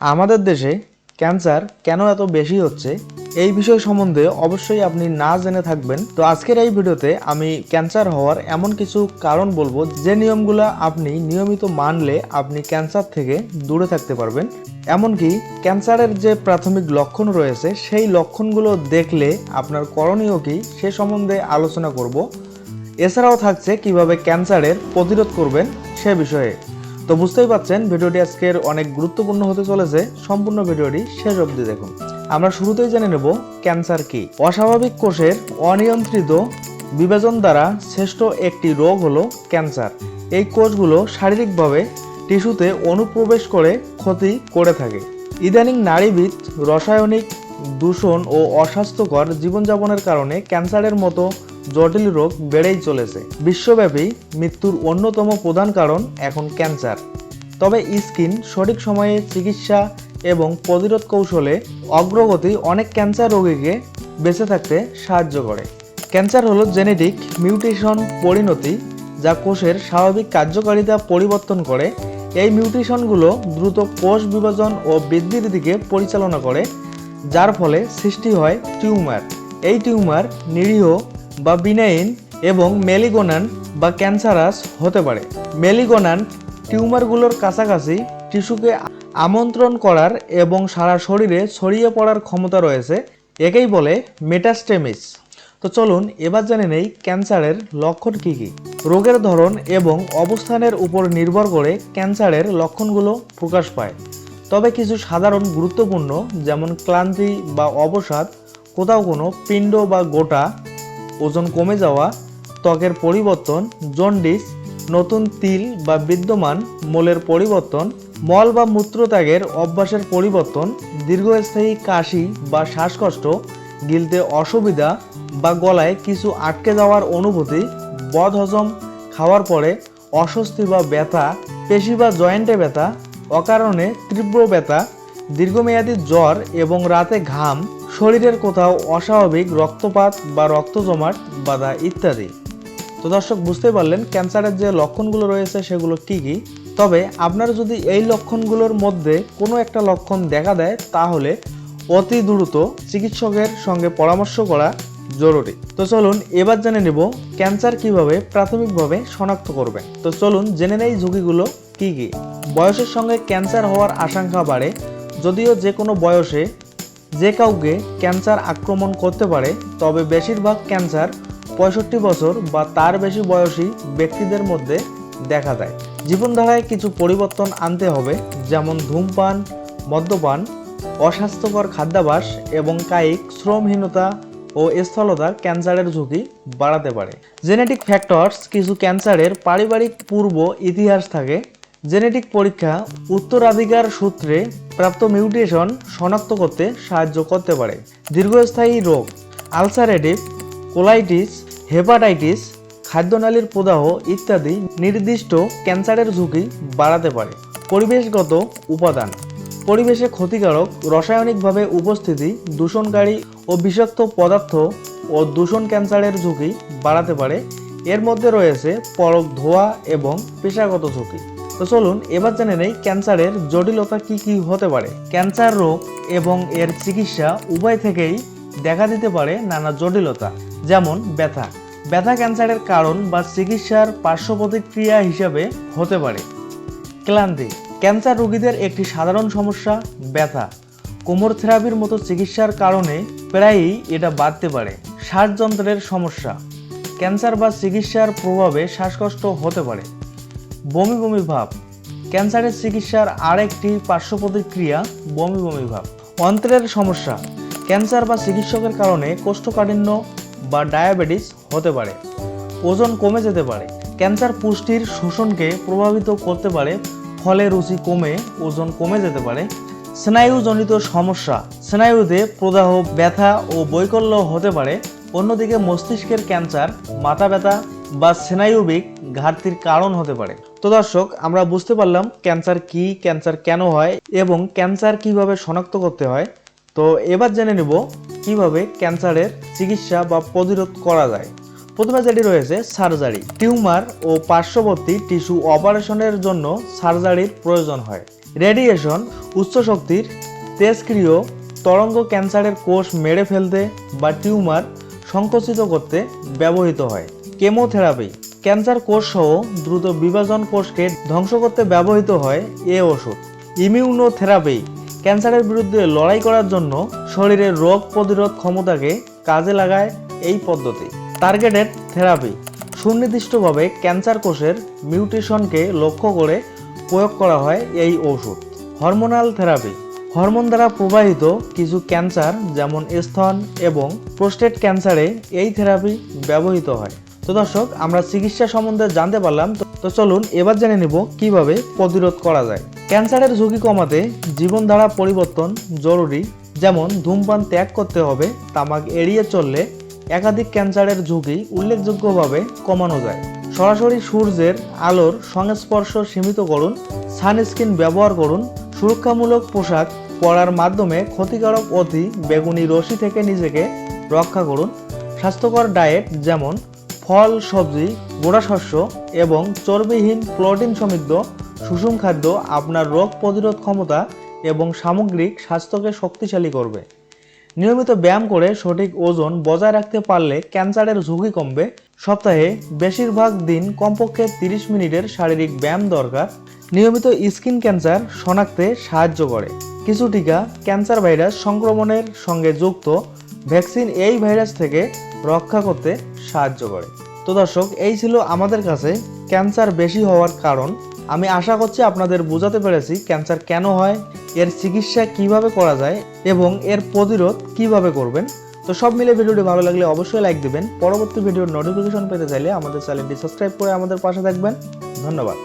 আমাদের দেশে ক্যান্সার কেন এত বেশি হচ্ছে এই বিষয় সম্বন্ধে অবশ্যই আপনি না জেনে থাকবেন। তো আজকের এই ভিডিওতে আমি ক্যান্সার হওয়ার এমন কিছু কারণ বলব, যে নিয়মগুলো আপনি নিয়মিত মানলে আপনি ক্যান্সার থেকে দূরে থাকতে পারবেন। এমনকি ক্যান্সারের যে প্রাথমিক লক্ষণ রয়েছে, সেই লক্ষণগুলো দেখলে আপনার করণীয় কি সে সম্বন্ধে আলোচনা করব। এছাড়াও থাকছে কীভাবে ক্যান্সারের প্রতিরোধ করবেন সে বিষয়ে। তো বুঝতেই পাচ্ছেন, ভিডিওটি আজকের অনেক গুরুত্বপূর্ণ হতে চলেছে। সম্পূর্ণ ভিডিওটি শেষ অবধি দেখুন। আমরা শুরুতেই জেনে নেব, ক্যান্সার কি? অস্বাভাবিক কোষের অনিয়ন্ত্রিত বিভাজন দ্বারা শ্রেষ্ঠ একটি রোগ হলো ক্যান্সার। এই কোষগুলো শারীরিকভাবে টিস্যুতে অনুপ্রবেশ করে ক্ষতি করে থাকে। ইদানিং নারীবিদ রাসায়নিক দূষণ ও অস্বাস্থ্যকর জীবনযাপনের কারণে ক্যান্সারের মতো জটিল রোগ বেড়েই চলেছে। বিশ্বব্যাপী মৃত্যুর অন্যতম প্রধান কারণ এখন ক্যান্সার। তবে স্কিন সঠিক সময়ে চিকিৎসা এবং প্রতিরোধ কৌশলে অগ্রগতি অনেক ক্যান্সার রোগীকে বেঁচে থাকতে সাহায্য করে। ক্যান্সার হলো জেনেটিক মিউটেশন পরিণতি যা কোষের স্বাভাবিক কার্যকারিতা পরিবর্তন করে। এই মিউটেশনগুলো দ্রুত কোষ বিভাজন ও বৃদ্ধির দিকে পরিচালনা করে, যার ফলে সৃষ্টি হয় টিউমার। এই টিউমার নিরীহ বা বিনাইন এবং মেলিগোনান বা ক্যান্সারাস হতে পারে। মেলিগোনান টিউমারগুলোর কাছাকাছি টিস্যুকে আমন্ত্রণ করার এবং সারা শরীরে ছড়িয়ে পড়ার ক্ষমতা রয়েছে, একেই বলে মেটাস্টেমিস। তো চলুন এবার জেনে নেই ক্যান্সারের লক্ষণ কী কী। রোগের ধরন এবং অবস্থানের উপর নির্ভর করে ক্যান্সারের লক্ষণগুলো প্রকাশ পায়। তবে কিছু সাধারণ গুরুত্বপূর্ণ, যেমন ক্লান্তি বা অবসাদ, কোথাও কোনো পিণ্ড বা গোটা ওজন কমে যাওয়া, ত্বকের পরিবর্তন, জন্ডিস, নতুন তিল বা বিদ্যমান মোলের পরিবর্তন, মল বা মূত্রত্যাগের অভ্যাসের পরিবর্তন, দীর্ঘস্থায়ী কাশি বা শ্বাসকষ্ট, গিলতে অসুবিধা বা গলায় কিছু আটকে যাওয়ার অনুভূতি, বদহজম, খাওয়ার পরে অস্বস্তি বা ব্যথা, পেশি বা জয়েন্টে ব্যথা, অকারণে তীব্র ব্যথা, দীর্ঘমেয়াদী জ্বর এবং রাতে ঘাম শরীরের কোথাও অস্বাভাবিক রক্তপাত বা রক্ত জমাট বাধা ইত্যাদি। তো দর্শক বুঝতে পারলেন ক্যান্সারের যে লক্ষণগুলো রয়েছে সেগুলো কি কি। তবে আপনার যদি এই লক্ষণগুলোর মধ্যে কোনো একটা লক্ষণ দেখা দেয়, তাহলে অতি দ্রুত চিকিৎসকের সঙ্গে পরামর্শ করা জরুরি। তো চলুন এবার জেনে নেব ক্যান্সার কীভাবে প্রাথমিকভাবে শনাক্ত করবেন তো চলুন জেনে নেই ঝুঁকিগুলো কি কি। বয়সের সঙ্গে ক্যান্সার হওয়ার আশঙ্কা বাড়ে, যদিও যে কোনো বয়সে যে কাউকে ক্যান্সার আক্রমণ করতে পারে, তবে বেশিরভাগ ক্যান্সার পঁয়ষট্টি বছর বা তার বেশি বয়সী ব্যক্তিদের মধ্যে দেখা দেয় জীবনধারায় কিছু পরিবর্তন আনতে হবে, যেমন ধূমপান, মদ্যপান, অস্বাস্থ্যকর খাদ্যাভাস এবং কায়িক শ্রমহীনতা ও স্থলতা ক্যান্সারের ঝুঁকি বাড়াতে পারে। জেনেটিক ফ্যাক্টরস কিছু ক্যান্সারের পারিবারিক পূর্ব ইতিহাস থাকে জেনেটিক পরীক্ষা উত্তরাধিকার সূত্রে প্রাপ্ত মিউটেশন শনাক্ত করতে সাহায্য করতে পারে। দীর্ঘস্থায়ী রোগ, আলসারেটিভ, কোলাইটিস, হেপাটাইটিস, খাদ্যনালীর প্রদাহ ইত্যাদি নির্দিষ্ট ক্যান্সারের ঝুঁকি বাড়াতে পারে। পরিবেশগত উপাদান, পরিবেশে ক্ষতিকারক রাসায়নিকভাবে উপস্থিতি, দূষণকারী ও বিষাক্ত পদার্থ ও দূষণ ক্যান্সারের ঝুঁকি বাড়াতে পারে। এর মধ্যে রয়েছে পরক ধোয়া এবং পেশাগত ঝুঁকি। তো চলুন, এবার জেনে নেই ক্যান্সারের জটিলতা কি কি হতে পারে। ক্যান্সার রোগ এবং এর চিকিৎসা উভয় থেকেই দেখা দিতে পারে নানা জটিলতা, যেমন ব্যথা। ব্যথা ক্যান্সারের কারণ বা চিকিৎসার পার্শ্ব প্রতিক্রিয়া হিসাবে হতে পারে। ক্লান্তি। ক্যান্সার রোগীদের একটি সাধারণ সমস্যা, ব্যথা। কোমর থেরাপির মতো চিকিৎসার কারণে প্রায়ই এটা বাড়তে পারে, শ্বাসযন্ত্রের সমস্যা। ক্যান্সার বা চিকিৎসার প্রভাবে শ্বাসকষ্ট হতে পারে। বমি বমি ভাব। ক্যান্সারের চিকিৎসার আরেকটি পার্শ্ব প্রতিক্রিয়া বমি বমি ভাব। অন্ত্রের সমস্যা। ক্যান্সার বা চিকিৎসকের কারণে কোষ্ঠকাঠিন্য বা ডায়াবেটিস হতে পারে। ওজন কমে যেতে পারে। ক্যান্সার পুষ্টির শোষণকে প্রভাবিত করতে পারে। ফলে রুচি কমে, ওজন কমে যেতে পারে। স্নায়ুজনিত সমস্যা। স্নায়ুতে প্রদাহ, ব্যথা ও বৈকল্য হতে পারে। অন্যদিকে মস্তিষ্কের ক্যান্সার, মাথা ব্যথা বা স্নায়ুবিক ঘাটতির কারণ হতে পারে। তো দর্শক, আমরা বুঝতে পারলাম ক্যান্সার কি, ক্যান্সার কেন হয় এবং ক্যান্সার কীভাবে শনাক্ত করতে হয়। তো এবার জেনে নেব কীভাবে ক্যান্সারের চিকিৎসা বা প্রতিরোধ করা যায়। প্রথমে যেটি রয়েছে, সার্জারি। টিউমার ও পার্শ্ববর্তী টিস্যু অপারেশনের জন্য সার্জারির প্রয়োজন হয়। রেডিয়েশন উচ্চ শক্তির তেজক্রিয় তরঙ্গ ক্যান্সারের কোষ মেরে ফেলতে বা টিউমার সংকুচিত করতে ব্যবহৃত হয়। কেমোথেরাপি। ক্যান্সার কোষ সহ দ্রুত বিভাজন কোষকে ধ্বংস করতে ব্যবহৃত হয় এ ওষুধ। ইমিউনোথেরাপি, ক্যান্সারের বিরুদ্ধে লড়াই করার জন্য শরীরের রোগ প্রতিরোধ ক্ষমতাকে কাজে লাগায় এই পদ্ধতি। টার্গেটেড থেরাপি, সুনির্দিষ্টভাবে ক্যান্সার কোষের মিউটেশনকে লক্ষ্য করে প্রয়োগ করা হয় এই ওষুধ। হরমোনাল থেরাপি, হরমোন দ্বারা প্রবাহিত কিছু ক্যান্সার যেমন স্তন এবং প্রোস্টেট ক্যান্সারে এই থেরাপি ব্যবহৃত হয়। তো দর্শক, আমরা চিকিৎসা সম্বন্ধে জানতে পারলাম, তো- চলুন এবার জেনে নিব কীভাবে প্রতিরোধ করা যায়। ক্যান্সারের ঝুঁকি কমাতে জীবনধারা পরিবর্তন জরুরি, যেমন ধূমপান ত্যাগ করতে হবে, তামাক এড়িয়ে চললে একাধিক ক্যান্সারের ঝুঁকি উল্লেখযোগ্যভাবে কমানো যায়। সরাসরি সূর্যের আলোর সংস্পর্শ সীমিত করুন, সানস্ক্রিন ব্যবহার করুন, সুরক্ষামূলক পোশাক পরার মাধ্যমে ক্ষতিকারক অতি বেগুনি রশ্মি থেকে নিজেকে রক্ষা করুন। স্বাস্থ্যকর ডায়েট যেমন ফল, সবজি, গোড়া শস্য এবং চর্বিহীন প্রোটিন সমৃদ্ধ সুষম খাদ্য আপনার রোগ প্রতিরোধ ক্ষমতা এবং সামগ্রিক স্বাস্থ্যকে শক্তিশালী করবে। নিয়মিত ব্যায়াম করে সঠিক ওজন বজায় রাখতে পারলে ক্যান্সারের ঝুঁকি কমবে। সপ্তাহে বেশিরভাগ দিন কমপক্ষে তিরিশ মিনিটের শারীরিক ব্যায়াম দরকার। নিয়মিত স্কিন ক্যান্সার শনাক্তে সাহায্য করে। কিছু টিকা ক্যান্সার ভাইরাস সংক্রমণের সঙ্গে যুক্ত। ভ্যাকসিন এই ভাইরাস থেকে রক্ষা করতে সাহায্য করে। তো দর্শক, এই ছিল আমাদের কাছে ক্যান্সার বেশি হওয়ার কারণ। আমি আশা করছি আপনাদের বোঝাতে পেরেছি ক্যান্সার কেন হয়, এর চিকিৎসা কীভাবে করা যায় এবং এর প্রতিরোধ কীভাবে করবেন। তো সব মিলে ভিডিওটি ভালো লাগলে অবশ্যই লাইক দিবেন। পরবর্তী ভিডিওর নোটিফিকেশন পেতে চাইলে আমাদের চ্যানেলটি সাবস্ক্রাইব করে আমাদের পাশে থাকবেন। ধন্যবাদ।